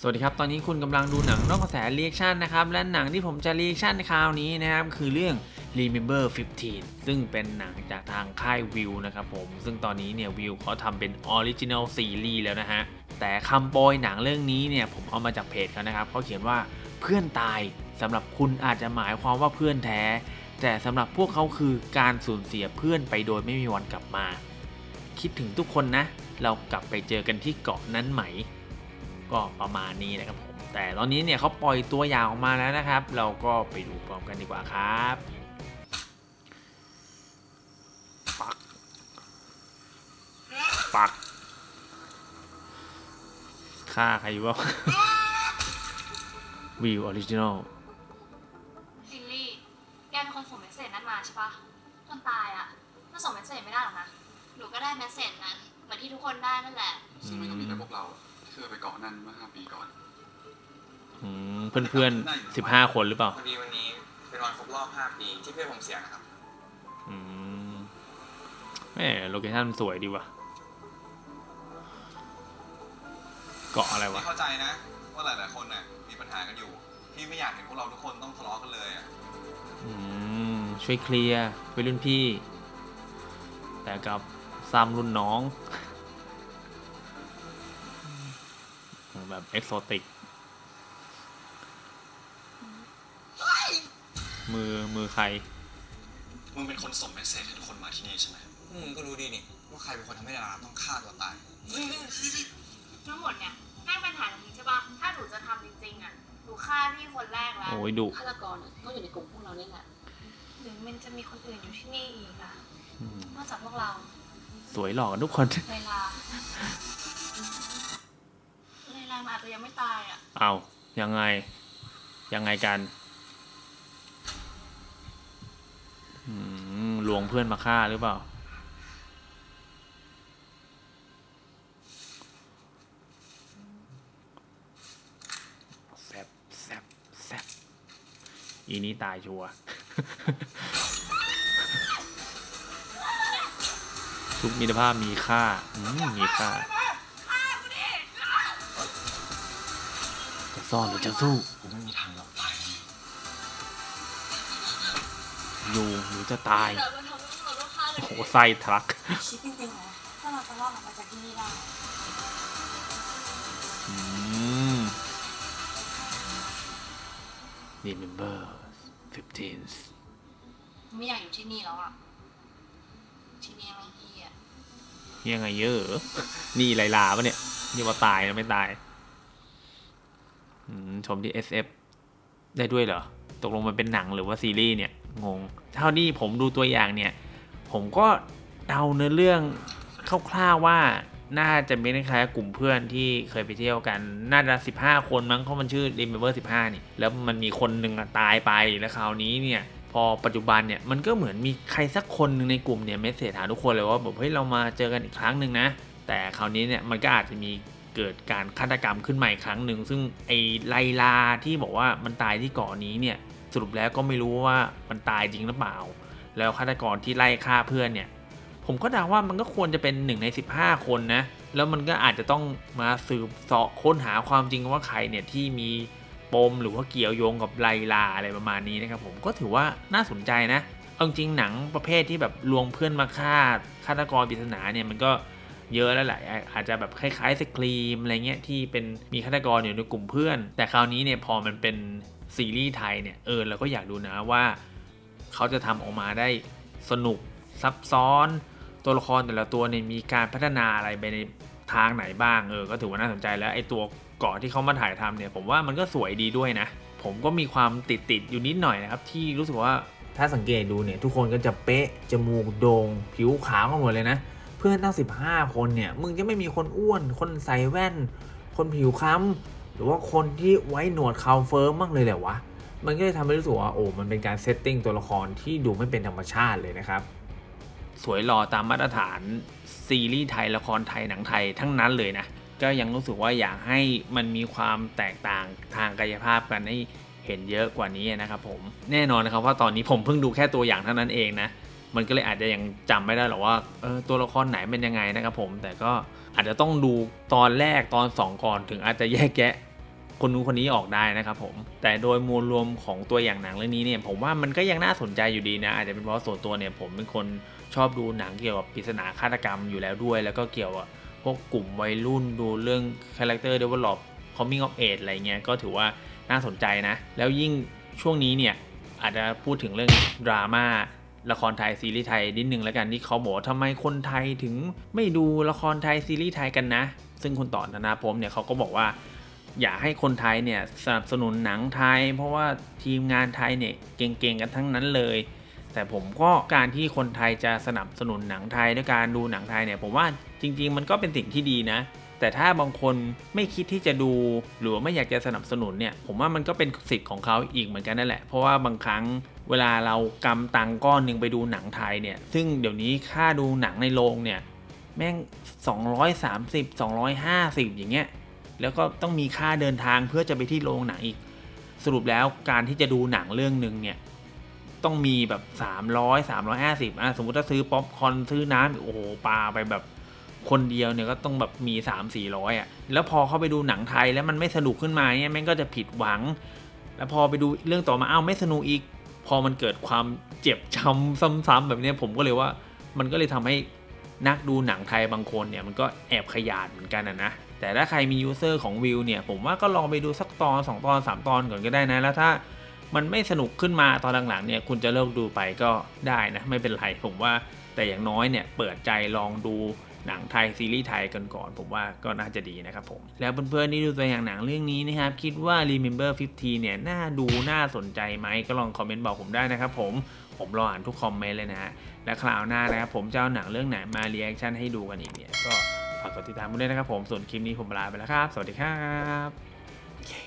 สวัสดีครับ ตอนนี้คุณกำลังดูหนังนอกกระแสเรีแอคชั่นนะครับ และหนังที่ผมจะเรีแอคชั่นคราวนี้นะครับ คือเรื่อง Remember 15 ซึ่งเป็นหนังจากทางค่ายวิวนะครับผม ซึ่งตอนนี้เนี่ยวิวเขาทำเป็นออริจินัลซีรีส์แล้วนะฮะ แต่คำโปรยหนังเรื่องนี้เนี่ยผมเอามาจากเพจเขานะครับเขาเขียนว่าเพื่อนตายสำหรับคุณอาจจะหมายความว่าเพื่อนแท้ แต่สำหรับพวกเขาคือการสูญเสียเพื่อนไปโดยไม่มีวันกลับมา คิดถึงทุกคนนะ เรากลับไปเจอกันที่เกาะนั้นไหม ก็ประมาณนี้นะครับผม แต่ตอนนี้เนี่ยเขาปล่อยตัวอย่างออกมาแล้วนะครับ เราก็ไปดูพร้อมกันดีกว่าครับปักปักฆ่าใครอยู่วะวิวออริจินอลลิลลี่ แกเป็นคนส่งเมสเซจนั้นมาใช่ปะคนตายอะมันส่งเมสเซจไม่ได้หรอกนะ หนูก็ได้เมสเซจนั้นเหมือนที่ทุกคนได้นั่นแหละซึ่งมันก็มีแต่พวกเราที่ เคยไปเกาะนั่นเมื่อห้าปีก่อนเพื่อนเพื่อนสิบห้าคนหรือเปล่า พอดีวันนี้เป็นวันครบรอบ5ปีที่เพื่อนผมเสียนะครับ อืมแม่โลเคชั่นมันสวยดีว่ะ เกาะอะไรวะ พี่เข้าใจนะ ว่าหลาย ๆ คนน่ะมีปัญหากันอยู่ พี่ไม่อยากเห็นพวกเราทุกคนต้องทะเลาะกันเลยอะอืม ช่วยเคลียร์ไปรุ่นพี่ แต่กับซ้ำรุ่นน้อง แบบเอ็กโซติก มือมือใคร มึงเป็นคนส่งเมสเซจให้ทุกคนมาที่นี่ใช่ไหมมึงก็รู้ดีนี่ว่าใครเป็นคนทำให้ดาราต้องฆ่าตัวตาย ทั้งหมดเนี่ยแม่งเป็นแผนของมึงใช่ปะถ้าหนูจะทำจริงๆอะหนูฆ่าพี่คนแรกแล้ว โอ้ยดุฆาตกรอะต้องอยู่ในกลุ่มพวกเราเนี่ยแหละหรือมันจะมีคนอื่นอยู่ที่นี่อีกอะอืมนอกจากพวกเรา สวยหล่อกันทุกคนเลลาเลลา มันอาจจะยังไม่ตายอะเอายังไง ยังไงกันอืมลวงเพื่อนมาฆ่าหรือเปล่า แซบแซบแซบอีนี้ตายชัวร์ทุกมิตรภาพมีค่าอืมมีค่า ซ่อนหรือจะสู้ กูไม่มีทางหลบตายอยู่หรือจะตายแต่มันทำให้เราต้องฆ่าเลยโอ้โหไส้ทะลัก คิดจริงๆนะถ้าเราจะรอดออกมาจากที่นี่ได้อืม Remember 15ไม่อยากอยู่ที่นี่แล้วอะ ที่นี่ไม่เฮียยังไงเยอะ นี่ไลลาปะเนี่ยนี่ว่าตายนะไม่ตายอืม ชมที่ SF ได้ด้วยเหรอ ตกลงมันเป็นหนังหรือว่าซีรีส์เนี่ย งง เท่าที่ผมดูตัวอย่างเนี่ย ผมก็เดาเนื้อเรื่องคร่าวๆว่าน่าจะเป็นคล้ายๆกลุ่มเพื่อนที่เคยไปเที่ยวกัน น่าจะ 15 คนมั้งเพรามันชื่อ Remember 15 นี่ แล้วมันมีคนหนึ่งตายไป แล้วคราวนี้เนี่ย พอปัจจุบันเนี่ย มันก็เหมือนมีใครสักคนหนึ่งในกลุ่มเนี่ยเมสเซจหาทุกคนเลยว่าแบบเฮ้ยเรามาเจอกันอีกครั้งหนึ่งนะ แต่คราวนี้เนี่ยมันก็อาจจะมี เกิดการฆาตกรรมขึ้นใหม่ครั้งหนึ่ง ซึ่งไอไลลาที่บอกว่ามันตายที่เกาะนี้เนี่ยสรุปแล้วก็ไม่รู้ว่ามันตายจริงหรือเปล่า แล้วฆาตกรที่ไล่ฆ่าเพื่อนเนี่ย ผมก็เดาว่ามันก็ควรจะเป็นหนึ่งใน 15 คนนะ แล้วมันก็อาจจะต้องมาสืบเสาะค้นหาความจริงว่าใครเนี่ยที่มีปมหรือว่าเกี่ยวโยงกับไลลาอะไรประมาณนี้นะครับผมก็ถือว่าน่าสนใจนะเอาจริงๆหนังประเภทที่แบบลวงเพื่อนมาฆ่าฆาตกรปริศนาเนี่ยมันก็ เยอะแล้วแหละอาจจะแบบคล้ายๆสครีมอะไรเงี้ยที่เป็นมีฆาตกรอยู่ในกลุ่มเพื่อน แต่คราวนี้เนี่ยพอมันเป็นซีรีส์ไทยเนี่ยเออเราก็อยากดูนะว่า เขาจะทำออกมาได้สนุกซับซ้อน ตัวละครแต่ละตัวเนี่ยมีการพัฒนาอะไรไปในทางไหนบ้างเออก็ถือว่าน่าสนใจแล้วไอ้ตัวเกาะที่เขามาถ่ายทำเนี่ยผมว่ามันก็สวยดีด้วยนะ ผมก็มีความติดติดๆอยู่นิดหน่อยนะครับ ที่รู้สึกว่าถ้าสังเกตดูเนี่ยทุกคนก็จะเป๊ะจมูกโดง่งผิวขาวกันหมดเลยนะ เพื่อนตั้ง 15 คนเนี่ย มึงจะไม่มีคนอ้วน คนใส่แว่น คนผิวคล้ำหรือว่าคนที่ไว้หนวดเขาเฟิร์มมากเลยแหละวะ มันก็เลยทำให้รู้สึกว่าโอ้ มันเป็นการเซตติ้งตัวละครที่ดูไม่เป็นธรรมชาติเลยนะครับ สวยหล่อตามมาตรฐานซีรีส์ไทยละครไทยหนังไทยทั้งนั้นเลยนะ ก็ยังรู้สึกว่าอยากให้มันมีความแตกต่างทางกายภาพกันให้เห็นเยอะกว่านี้นะครับผม แน่นอนนะครับว่าตอนนี้ผมเพิ่งดูแค่ตัวอย่างเท่านั้นเองนะ มันก็เลยอาจจะยังจำไม่ได้หรอกว่าเออตัวละครไหนเป็นยังไงนะครับผม แต่ก็อาจจะต้องดูตอนแรกตอนสองก่อนถึงอาจจะแยกแยะคนนู้นคนนี้ออกได้นะครับผม แต่โดยมวลรวมของตัวอย่างหนังเรื่องนี้เนี่ยผมว่ามันก็ยังน่าสนใจอยู่ดีนะ อาจจะเป็นเพราะส่วนตัวเนี่ยผมเป็นคนชอบดูหนังเกี่ยวกับปริศนาฆาตกรรมอยู่แล้วด้วย แล้วก็เกี่ยวกับพวกกลุ่มวัยรุ่นดูเรื่อง character develop coming of age อะไรเงี้ยก็ถือว่าน่าสนใจนะ แล้วยิ่งช่วงนี้เนี่ยอาจจะพูดถึงเรื่องดราม่า ละครไทยซีรีส์ไทยนิดนึงแล้วกันที่เขาบอกว่าทำไมคนไทยถึงไม่ดูละครไทยซีรีส์ไทยกันนะ ซึ่งคุณต่อธนาพรมเนี่ยเขาก็บอกว่า อยากให้คนไทยเนี่ยสนับสนุนหนังไทย เพราะว่าทีมงานไทยเนี่ยเก่งๆกันทั้งนั้นเลย แต่ผมก็การที่คนไทยจะสนับสนุนหนังไทยด้วยการดูหนังไทยเนี่ยผมว่าจริง ๆ มันก็เป็นสิ่งที่ดีนะแต่ถ้าบางคนไม่คิดที่จะดูหรือว่าไม่อยากจะสนับสนุนเนี่ย ผมว่ามันก็เป็นสิทธิ์ของเขาอีกเหมือนกันนั่นแหละ เพราะว่าบางครั้ง เวลาเรากำตังก้อนหนึ่งไปดูหนังไทยเนี่ย ซึ่งเดี๋ยวนี้ค่าดูหนังในโรงเนี่ย แม่ง 230 250 อย่างเงี้ย แล้วก็ต้องมีค่าเดินทางเพื่อจะไปที่โรงหนังอีก สรุปแล้วการที่จะดูหนังเรื่องหนึ่งเนี่ย ต้องมีแบบ 300 350อะสมมติถ้าซื้อป๊อปคอนซื้อน้ำโอ้โหปาไปแบบคนเดียวเนี่ยก็ต้องแบบมี 3 400อะ แล้วพอเข้าไปดูหนังไทยแล้วมันไม่สนุกขึ้นมาเนี่ยแม่งก็จะผิดหวัง แล้วพอไปดูเรื่องต่อมาอ้าวไม่สนุกอีก พอมันเกิดความเจ็บช้ำซ้ำๆแบบนี้ผมก็เลยว่า มันก็เลยทำให้นักดูหนังไทยบางคนเนี่ยมันก็แอบขยาดเหมือนกันนะนะแต่ถ้าใครมียูเซอร์ของวิวเนี่ยผมว่าก็ลองไปดูสักตอน 2 ตอน 3 ตอนก่อนก็ได้นะ แล้วถ้ามันไม่สนุกขึ้นมาตอนหลังๆเนี่ยคุณจะเลิกดูไปก็ได้นะ ไม่เป็นไรผมว่าแต่อย่างน้อยเนี่ยเปิดใจลองดู หนังไทยซีรีส์ไทยกันก่อนผมว่าก็น่าจะดีนะครับผม แล้วเพื่อนๆที่ดูตัวอย่างหนังเรื่องนี้นะครับ คิดว่า Remember 15 เนี่ย น่าดูน่าสนใจไหมก็ลองคอมเมนต์บอกผมได้นะครับผมผมรออ่านทุกคอมเมนต์เลยนะฮะและคราวหน้านะครับผมจะเอาหนังเรื่องไหนมาเรีแอคชั่นให้ดูกันอีกเนี่ยก็ฝากกดติดตามด้วยนะครับผมส่วนคลิปนี้ผมลาไปแล้วครับ สวัสดีครับ